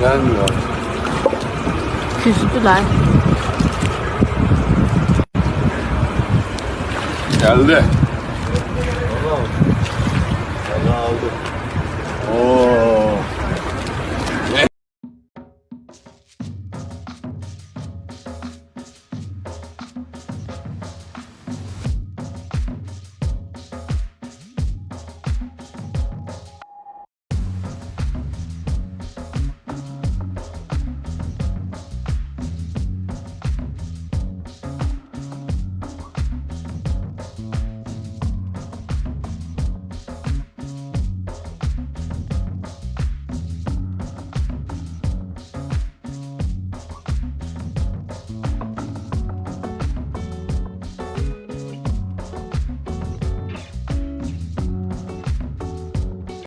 Gelmiyor. Küstüler. Geldi. Tamam. Valla aldım. Oo.